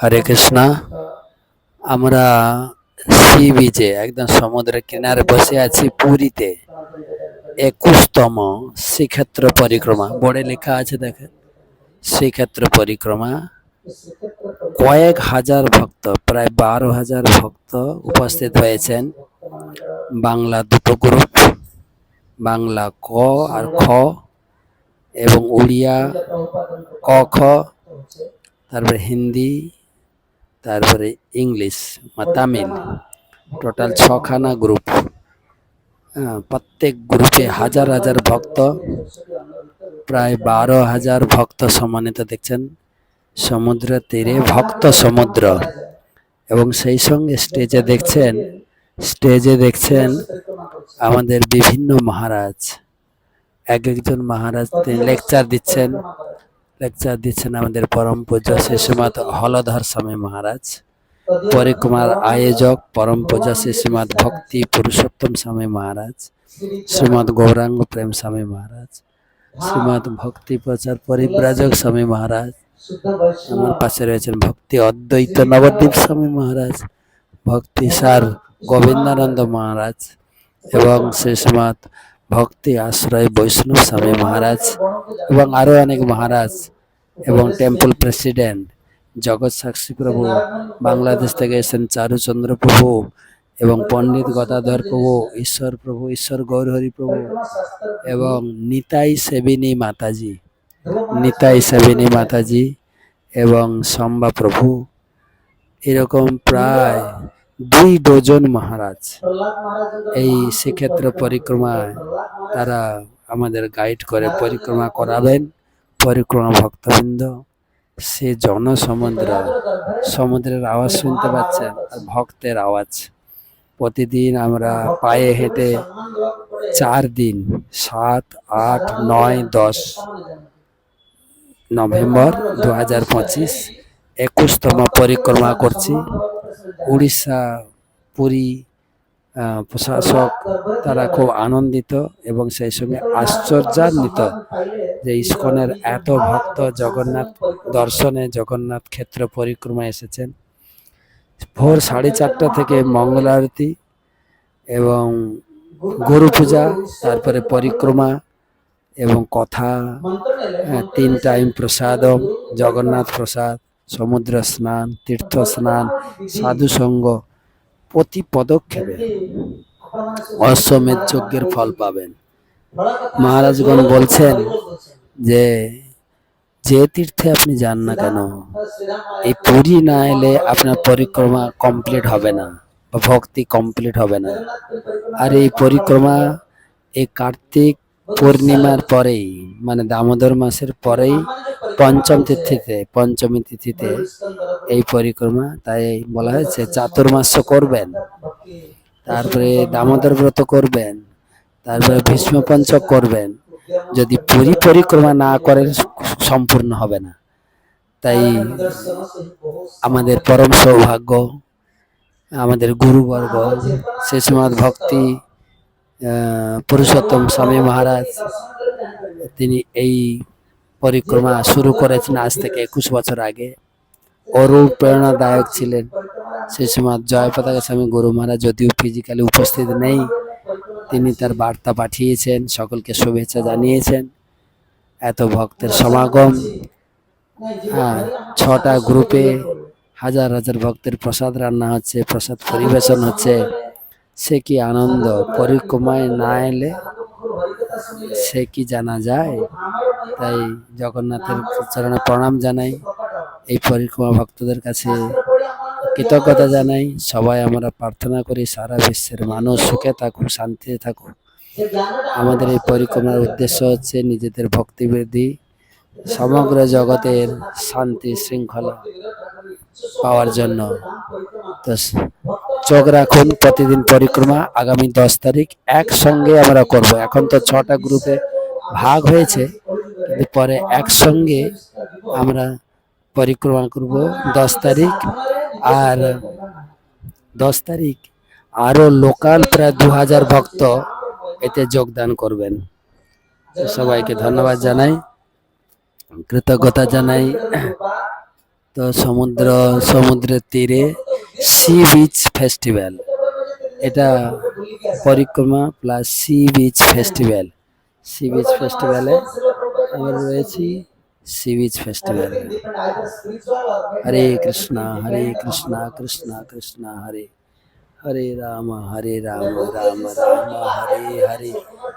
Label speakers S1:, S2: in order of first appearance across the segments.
S1: হরে কৃষ্ণ। আমরা সি বিচে একদম সমুদ্রের কিনারে বসে আছি পুরীতে। একুশতম শ্রীক্ষেত্র পরিক্রমা। বোর্ডে লেখা আছে, দেখেন। শ্রীক্ষেত্র পরিক্রমা। কয়েক হাজার ভক্ত, প্রায় বারো হাজার ভক্ত উপস্থিত হয়েছেন। বাংলা দুটো গ্রুপ বাংলা ক আর খ, এবং উড়িয়া ক, খ, তারপরে হিন্দি তারপরে ইংলিশ বা তামিল। টোটাল ছখানা গ্রুপ হ্যাঁ, প্রত্যেক গ্রুপে হাজার হাজার ভক্ত প্রায় বারো হাজার ভক্ত সম্মানিত দেখছেন। সমুদ্র তীরে ভক্ত সমুদ্র। এবং সেই সঙ্গে স্টেজে দেখছেন স্টেজে দেখছেন আমাদের বিভিন্ন মহারাজ। এক একজন মহারাজ তিনি লেকচার দিচ্ছেন। লেকচার দিচ্ছেন আমাদের পরম পূজ্য শিশুমাত হলধর স্বামী মহারাজ, পরিকুমার আয়োজক পরম পূজ্য শিশুমাত ভক্তি পুরুষোত্তম স্বামী মহারাজ, শ্রীমৎ গৌরাঙ্গ প্রেম স্বামী মহারাজ, শ্রীমৎ ভক্তি প্রচার পরিব্রাজক স্বামী মহারাজ, আমার পাশে রয়েছেন ভক্তি অদ্বৈত নবদ্বীপ স্বামী মহারাজ, ভক্তি সার গোবিন্দানন্দ মহারাজ এবং শ্রীমৎ ভক্তি, আশ্রয়, বৈষ্ণব স্বামী মহারাজ এবং আরও অনেক মহারাজ এবং টেম্পল প্রেসিডেন্ট জগৎ সাক্ষী প্রভু, বাংলাদেশ থেকে এসেছেন চারুচন্দ্র প্রভু এবং পণ্ডিত গদাধর প্রভু, ঈশ্বর প্রভু, ঈশ্বর গৌরহরি প্রভু এবং নিতাই সেবিনী মাতাজি, নিতাই সেবিনী মাতাজি এবং সম্বা প্রভু। এরকম প্রায় দুই ডজন মহারাজ। এই শ্রীক্ষেত্র পরিক্রমায় তারা আমাদের গাইড করে, পরিক্রমা করাবেন। পরিক্রমা ভক্তবৃন্দ, সে জনসমুদ্র, সমুদ্রের আওয়াজ শুনতে পাচ্ছেন আর ভক্তের আওয়াজ। প্রতিদিন আমরা পায়ে হেঁটে চার দিন, সাত, আট, নয়, দশ নভেম্বর দু হাজার পঁচিশ একুশতম পরিক্রমা করছি। উড়িষ্যা, পুরী প্রশাসক তারা খুব আনন্দিত এবং সেই সঙ্গে আশ্চর্যান্বিত যে ইস্কনের এত ভক্ত জগন্নাথ দর্শনে জগন্নাথ ক্ষেত্র পরিক্রমা এসেছেন। ভোর সাড়ে চারটা থেকে মঙ্গল আরতি এবং গরু পূজা, তারপরে পরিক্রমা এবং কথা তিন টাইম প্রসাদম, জগন্নাথ প্রসাদ সমুদ্র স্নান তীর্থ স্নান সাধু সঙ্গ প্রতি পদক্ষেপে অশ্বমেধ যজ্ঞের ফল পাবেন। মহারাজগণ বলছেন যে যে তীর্থে আপনি যান না কেন, এই পুরী না এলে আপনার পরিক্রমা কমপ্লিট হবে না বা ভক্তি কমপ্লিট হবে না। আর এই পরিক্রমা, এই কার্তিক পূর্ণিমার পরেই মানে দামোদর মাসের পরেই পঞ্চম তিথিতে, পঞ্চমী তিথিতে এই পরিক্রমা, তাই বলা হয়েছে চাতুর্মাস্য করবেন। তারপরে দামোদর ব্রত করবেন, তারপরে ভীষ্ম পঞ্চক করবেন। যদি পুরী পরিক্রমা না করেন, সম্পূর্ণ হবে না। তাই আমাদের পরম সৌভাগ্য, আমাদের গুরুবর্গ শেষমাদ ভক্তি পুরুষোত্তম স্বামী মহারাজ, তিনি এই পরিক্রমা শুরু করেছেন আজ থেকে একুশ বছর আগে। অরূপ প্রেরণাদায়ক ছিলেন। সেই সময় জয় পতাকা স্বামী গুরু মহারাজ যদিও ফিজিক্যালি উপস্থিত নেই, তিনি তার বার্তা পাঠিয়েছেন, সকলকে শুভেচ্ছা জানিয়েছেন। এত ভক্তের সমাগম হ্যাঁ ছটা গ্রুপে হাজার হাজার ভক্তের প্রসাদ রান্না হচ্ছে, প্রসাদ পরিবেশন হচ্ছে। সে কি আনন্দ? পরিক্রমায় না এলে সে কি জানা যায়? তাই জগন্নাথের চরণে প্রণাম জানাই, এই পরিক্রমা ভক্তদের কাছে কৃতজ্ঞতা জানাই। সবাই আমরা প্রার্থনা করি, সারা বিশ্বের মানুষ সুখে থাকুক, শান্তিতে থাকুক। আমাদের এই পরিক্রমার উদ্দেশ্য হচ্ছে নিজেদের ভক্তি বৃদ্ধি সমগ্র জগতের শান্তি, শৃঙ্খলা। পাওয়ার জন্য। তো চোখ রাখুন প্রতিদিন পরিক্রমা, আগামী দশ তারিখ একসঙ্গে আমরা করব। এখন তো ছটা গ্রুপে ভাগ হয়েছে পরে একসঙ্গে আমরা পরিক্রমা করব দশ তারিখ। আর দশ তারিখ আরও লোকাল প্রায় দু হাজার ভক্ত এতে যোগদান করবেন। সবাইকে ধন্যবাদ জানাই, কৃতজ্ঞতা জানাই। তো সমুদ্র, সমুদ্রের তীরে সি বিচ ফেস্টিভ্যাল এটা Parikrama plus sea beach festival sea beach ফেস্টিভ্যালে আমরা রয়েছি sea beach festival Hare Krishna Hare Krishna Krishna Krishna, Hare. Hare Ram Hare Ram Ram Ram, Hare Hare.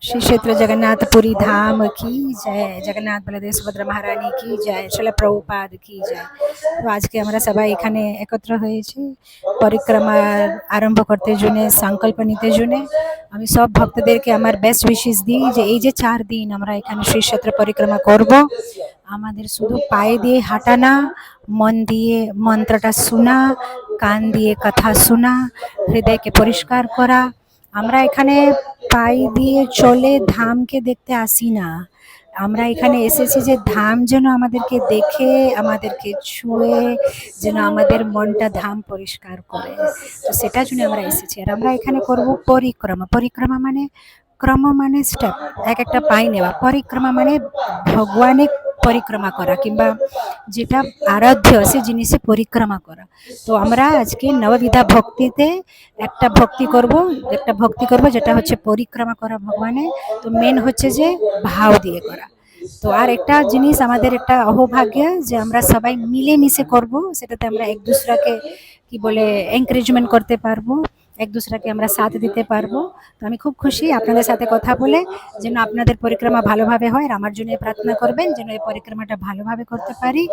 S2: Shri क्षेत्र जगन्नाथपुरी धाम की जय জগন্নাথ বলদেব সুভদ্রা মহারানী কি জয় শিল প্রভুপাদ কি জয় তো আজকে আমরা সবাই এখানে একত্র হয়েছি পরিক্রমার আরম্ভ করতে জন্য সংকল্প নিতে জন্য আমি সব ভক্তদেরকে আমার বেস্ট উইশেস দিই যে এই যে চার দিন আমরা এখানে শ্রী ক্ষেত্র পরিক্রমা করব আমাদের শুধু পায়ে দিয়ে হাঁটা না মন দিয়ে মন্ত্রটা শোনা কান দিয়ে কথা শোনা হৃদয়কে পরিষ্কার করা আমরা এখানে পাই দিয়ে চলে ধামকে দেখতে আসি না। আমরা এখানে এসেছি যে ধাম যেন আমাদেরকে দেখে, আমাদেরকে ছুঁয়ে, যেন আমাদের মনটা ধাম পরিষ্কার করে। তো সেটার জন্য আমরা এসেছি। আর আমরা এখানে করব পরিক্রমা। পরিক্রমা মানে ক্রম মানে স্টেপ এক একটা পাই নেওয়া। পরিক্রমা মানে ভগবানের পরিক্রমা করা কিংবা যেটা আরাধ্য সে জিনিসে পরিক্রমা করা। তো আমরা আজকে নববিধা ভক্তিতে একটা ভক্তি করব, একটা ভক্তি করব যেটা হচ্ছে পরিক্রমা করা ভগবানের তো মেন হচ্ছে যে ভাব দিয়ে করা। তো আর একটা জিনিস আমাদের একটা অহভাগ্য যে আমরা সবাই মিলেমিশে করব, সেটাতে আমরা এক দুসরাকে কি বলে এনকারেজমেন্ট করতে পারব। এক দুসরাকে আমরা সাথ দিতে পারব। তো আমি খুব খুশি আপনাদের সাথে কথা বলে, যেন আপনাদের পরিক্রমা ভালোভাবে হয় আর আমার জন্য প্রার্থনা করবেন, যেন এই পরিক্রমাটা ভালোভাবে করতে পারি,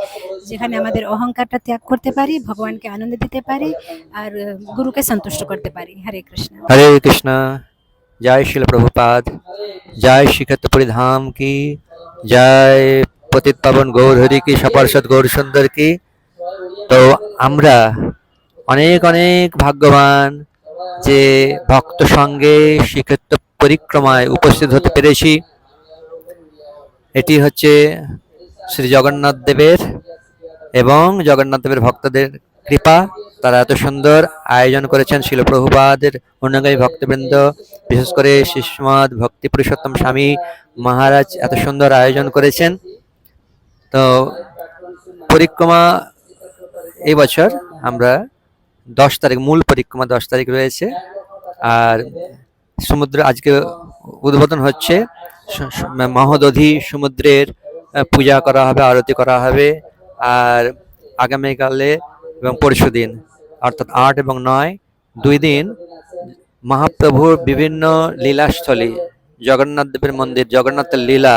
S2: যেখানে আমাদের অহংকারটা ত্যাগ করতে পারি, ভগবানকে আনন্দ দিতে পারি, আর গুরুকে সন্তুষ্ট করতে পারি। হরে কৃষ্ণ।
S3: হরে কৃষ্ণ। জয় শিল প্রভুপাদ। জয় শ্রীক্ষেত্রপুরী ধাম কি। জয় পতিত পাবন গৌর হরি কি সপার্ষদ গৌর সুন্দর কি। তো আমরা অনেক অনেক ভাগ্যবান যে ভক্ত সঙ্গে শ্রীক্ষেত্র পরিক্রমায় উপস্থিত হতে পেরেছি, এটি হচ্ছে শ্রী জগন্নাথ দেবের এবং জগন্নাথ দেবের ভক্তদের কৃপা। তারা এত সুন্দর আয়োজন করেছেন শিল প্রভুপাদের অনুগামী ভক্তবৃন্দ, বিশেষ করে শিষ্মদ ভক্তি পুরুষোত্তম স্বামী মহারাজ এত সুন্দর আয়োজন করেছেন। তো পরিক্রমা এই বছর আমরা দশ তারিখ, মূল পরিক্রমা দশ তারিখ রয়েছে। আর সমুদ্র আজকে উদ্বোধন হচ্ছে। মহোদধি সমুদ্রের পূজা করা হবে, আরতি করা হবে। আর আগামীকালে এবং পরশু দিন, অর্থাৎ আট এবং নয়, দুই দিন মহাপ্রভুর বিভিন্ন লীলাস্থলী, জগন্নাথ দেবের মন্দির, জগন্নাথের লীলা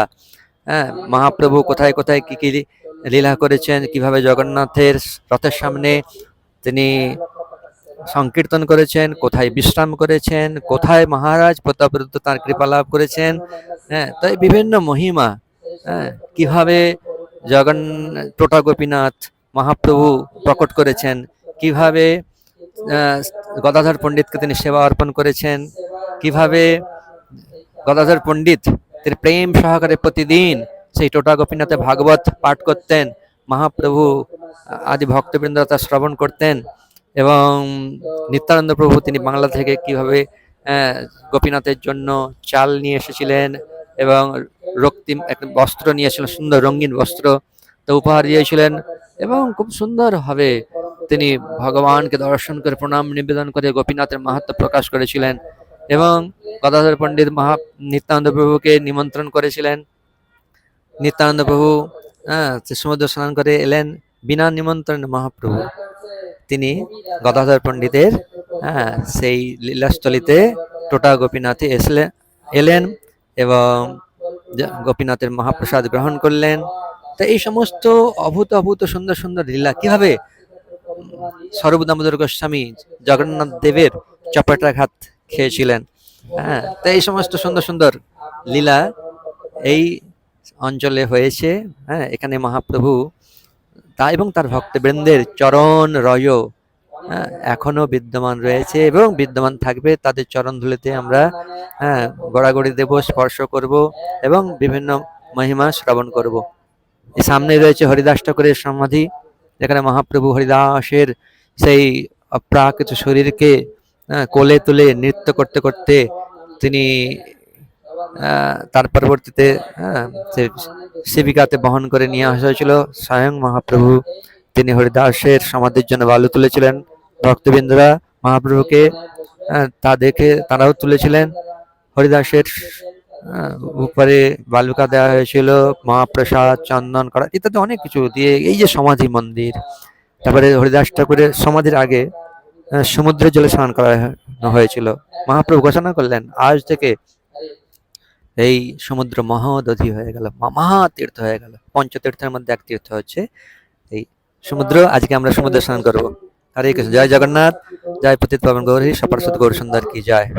S3: হ্যাঁ মহাপ্রভু কোথায় কোথায়, কি কি লীলা করেছেন, কীভাবে জগন্নাথের রথের সামনে তিনি সংকীর্তন করেছেন, কোথায় বিশ্রাম করেছেন, কোথায় মহারাজ প্রতাপরুদ্ধ তার কৃপা লাভ করেছেন হ্যাঁ তাই বিভিন্ন মহিমা হ্যাঁ কীভাবে জগন্নাথ টোটা গোপীনাথ মহাপ্রভু প্রকট করেছেন, কীভাবে গদাধর পণ্ডিতকে তিনি সেবা অর্পণ করেছেন, কীভাবে গদাধর পণ্ডিত তিনি প্রেম সহকারে প্রতিদিন সেই টোটা গোপীনাথে ভাগবত পাঠ করতেন, মহাপ্রভু আদি ভক্তবৃন্দ তা শ্রবণ করতেন এবং নিত্যানন্দ প্রভু তিনি বাংলা থেকে কীভাবে গোপীনাথের জন্য চাল নিয়ে এসেছিলেন এবং রক্তিম একটা বস্ত্র নিয়েছিলেন সুন্দর রঙিন বস্ত্র তো উপহার দিয়েছিলেন এবং খুব সুন্দরভাবে তিনি ভগবানকে দর্শন করে প্রণাম নিবেদন করে গোপীনাথের মাহাত্ম প্রকাশ করেছিলেন এবং গদাধর পণ্ডিত মহা নিত্যানন্দ প্রভুকে নিমন্ত্রণ করেছিলেন। নিত্যানন্দ প্রভু হ্যাঁ সমুদ্র স্নান করে এলেন বিনা নিমন্ত্রণে মহাপ্রভু। তিনি গদাধর পণ্ডিতের হ্যাঁ সেই লীলাস্থলিতে টোটা গোপীনাথে এসলে, এলেন এবং গোপীনাথের মহাপ্রসাদ গ্রহণ করলেন। তো এই সমস্ত অভূত অভূত, সুন্দর সুন্দর লীলা কীভাবে স্বরূপ দামোদর গোস্বামী জগন্নাথ দেবের চপাটাঘাত খেয়েছিলেন? হ্যাঁ তো এই সমস্ত সুন্দর সুন্দর লীলা এই অঞ্চলে হয়েছে। হ্যাঁ এখানে মহাপ্রভু তা এবং তার ভক্তবৃন্দের চরণ রয় হ্যাঁ, এখনও বিদ্যমান রয়েছে এবং বিদ্যমান থাকবে। তাদের চরণ ধুলিতে আমরা হ্যাঁ গড়াগড়ি দেব স্পর্শ করব এবং বিভিন্ন মহিমা শ্রবণ করব। সামনে রয়েছে হরিদাস ঠাকুরের সমাধি যেখানে মহাপ্রভু হরিদাসের সেই অপ্রাকৃত শরীরকে আহ, কোলে তুলে নৃত্য করতে করতে তিনি তার পরবর্তীতে আহ, সে শিবিকাতে বহন করে নিয়ে আসা হয়েছিল। স্বয়ং মহাপ্রভু তিনি হরিদাসের সমাধির জন্য বালু তুলেছিলেন। ভক্তবৃন্দরা মহাপ্রভুকে তা দেখে তারাও তুলেছিলেন। হরিদাসের উপরে বালুকা দেওয়া হয়েছিল মহাপ্রসাদ চন্দন করা ইত্যাদি অনেক কিছু দিয়ে এই যে সমাধি মন্দির তারপরে হরিদাস ঠাকুরের সমাধির আগে সমুদ্রের জলে স্নান করা হয়েছিল। মহাপ্রভু ঘোষণা করলেন আজ থেকে এই সমুদ্র মহোদধি হয়ে গেল, মহা- তীর্থ হয়ে গেল। পঞ্চতীর্থের মধ্যে এক তীর্থ হচ্ছে এই সমুদ্র। আজকে আমরা সমুদ্র স্নান করব। হরে কৃষ্ণ, জয় জগন্নাথ, জয় পতিত পাবন গৌরী সপার সুদ গৌর সুন্দর কি জয়।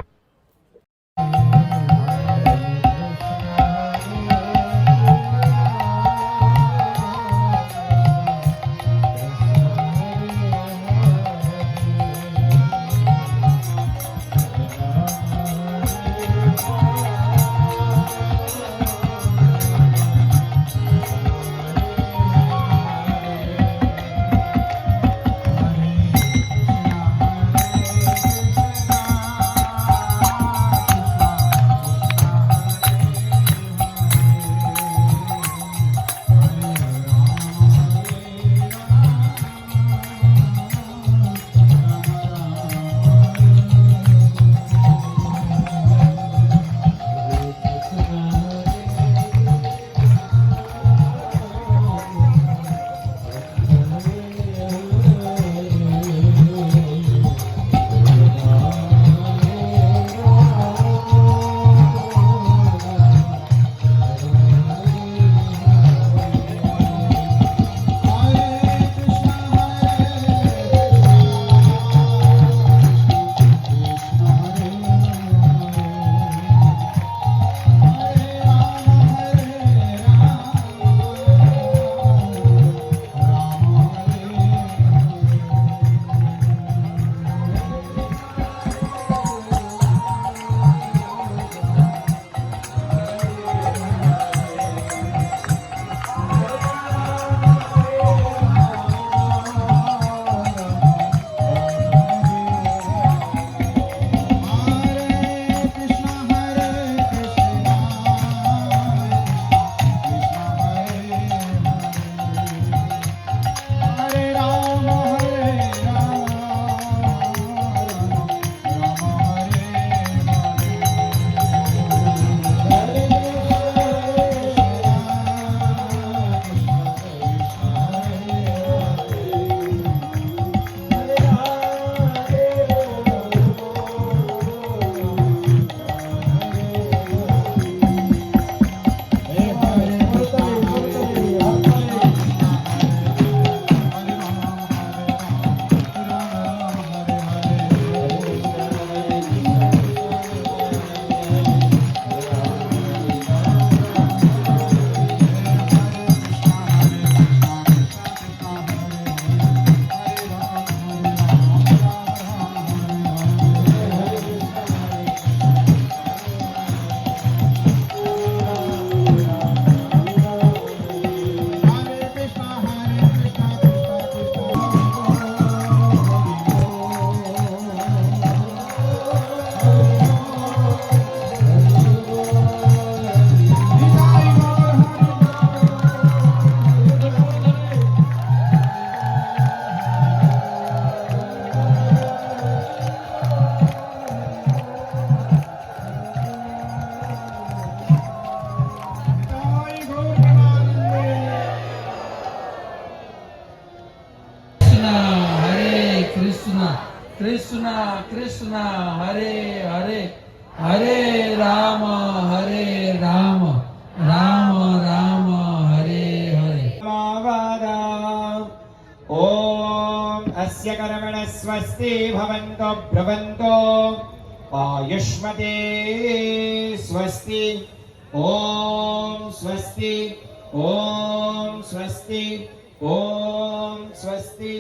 S4: आयुष्मते स्वस्ति। ॐ स्वस्ति। ॐ स्वस्ति। ॐ स्वस्ति।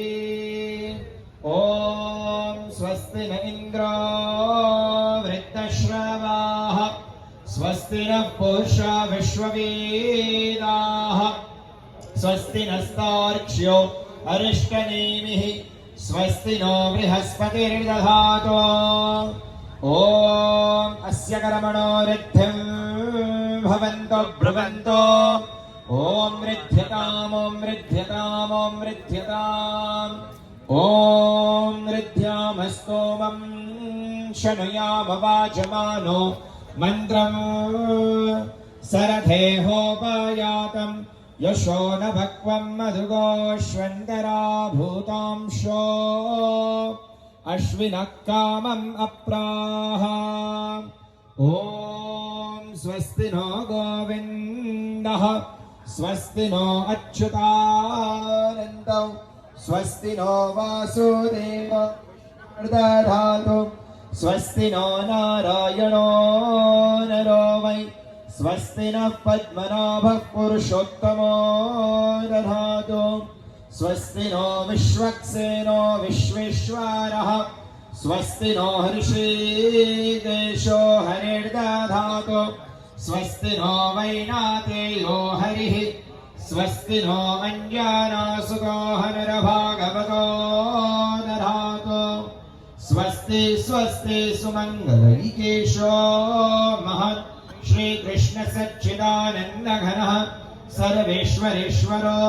S4: ॐ स्वस्ति न इन्द्रो वृत्तश्रवाः। स्वस्ति नः पूषा विश्ववेदाः। स्वस्ति नस्तार्क्ष्यो अरिष्टनेमिः। स्वस्ति नो बृहस्पतिर्दधातु। ॐ अस्य कर्मणोरिद्धिं भवन्तो ब्रुवन्तो। ॐ ऋध्यताम् ॐ ऋध्यताम् ॐ ऋध्यताम् ॐ ऋध्यामस्तोमं शनुयामवाचमानो मन्त्रम् सरथेहोपयातम् यशो न भक्वम् मधुगोष्वन्तराभूतांशो अश्विनः कामम् अप्राह ॐ स्वस्ति नो गोविन्दः स्वस्ति नो अच्युतानन्दौ स्वस्ति नो वासुदेव दधातु स्वस्ति नो नारायणो नरो वै स्वस्ति नः पद्मनाभः पुरुषोत्तमो दधातु स्वस्ति नो विश्वक्सेनो विश्वेश्वरः। स्वस्ति नो हर्षीदेशो हरिर्दधातु। स्वस्ति नो वैनातेयो हरिः। स्वस्ति नो अञ्जानासुतो हनुरभागवतो दधातु। स्वस्ति स्वस्ति सुमङ्गलैकेशो महत्। श्रीकृष्णसच्चिदानन्दघनः सर्वेश्वरेश्वरो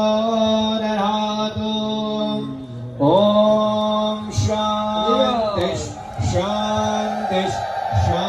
S4: दधातु ॐ शान्ति शान्ति शान्तिः।